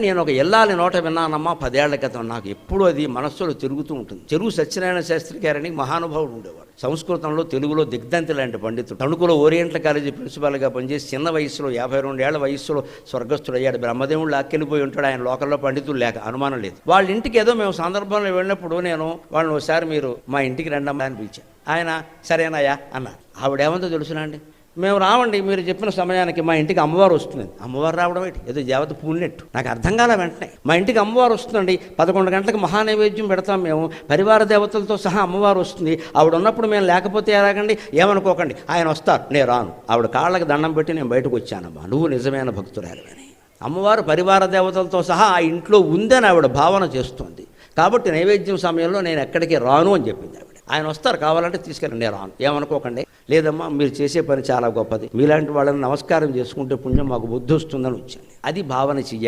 నేను ఒక ఎల్లాలి నోట విన్నానమ్మా పదేళ్ళ క్రితం. నాకు ఎప్పుడూ అది మనస్సులో తిరుగుతూ ఉంటుంది. చెరువు సత్యనారాయణ శాస్త్రి గారని మహానుభావుడు ఉండేవాడు. సంస్కృతంలో తెలుగులో దిగ్ధంతి లాంటి పండితుడు. తణుకులో ఓరియంటల్ కాలేజీ ప్రిన్సిపాల్గా పనిచేసి చిన్న వయసులో యాభై రెండేళ్ళ వయసులో స్వర్గస్థుడయ్యాడు. బ్రహ్మదేవుడు లాక్కెళ్ళిపోయి ఉంటాడు. ఆయన లోకల్లో పండితులు లేక అనుమానం లేదు. వాళ్ళ ఇంటికి ఏదో మేము సందర్భంలో వెళ్ళినప్పుడు నేను వాళ్ళని ఒకసారి మీరు మా ఇంటికి రండమ్మా అని పిలిచాను. ఆయన సరేనయ్యా అన్నారు. ఆవిడేమంతో తెలుసునా అండి? మేము రావండి మీరు చెప్పిన సమయానికి మా ఇంటికి అమ్మవారు వస్తుంది అమ్మవారు రావడం ఏంటి? ఏదో దేవత పూలినట్టు నాకు అర్థం కాల వెంటనే. మా ఇంటికి అమ్మవారు వస్తుందండి. పదకొండు గంటలకు మహానైవేద్యం పెడతాం మేము. పరివార దేవతలతో సహా అమ్మవారు వస్తుంది. ఆవిడ ఉన్నప్పుడు మేము లేకపోతే ఎలాగండి? ఏమనుకోకండి. ఆయన వస్తారు. నేను రాను. ఆవిడ కాళ్ళకి దండం పెట్టి నేను బయటకు వచ్చానమ్మా. నువ్వు నిజమైన భక్తురాలివని అమ్మవారు పరివార దేవతలతో సహా ఆ ఇంట్లో ఉందని ఆవిడ భావన చేస్తుంది. కాబట్టి నైవేద్యం సమయంలో నేను ఎక్కడికి రాను అని చెప్పింది ఆయన వస్తారు కావాలంటే తీసుకెళ్ళండి నేను రాను. ఏమనుకోకండి. లేదమ్మా మీరు చేసే పని చాలా గొప్పది. మీలాంటి వాళ్ళని నమస్కారం చేసుకుంటే పుణ్యం మాకు బుద్ధి వస్తుందని వచ్చింది అది భావన చెయ్యాలి.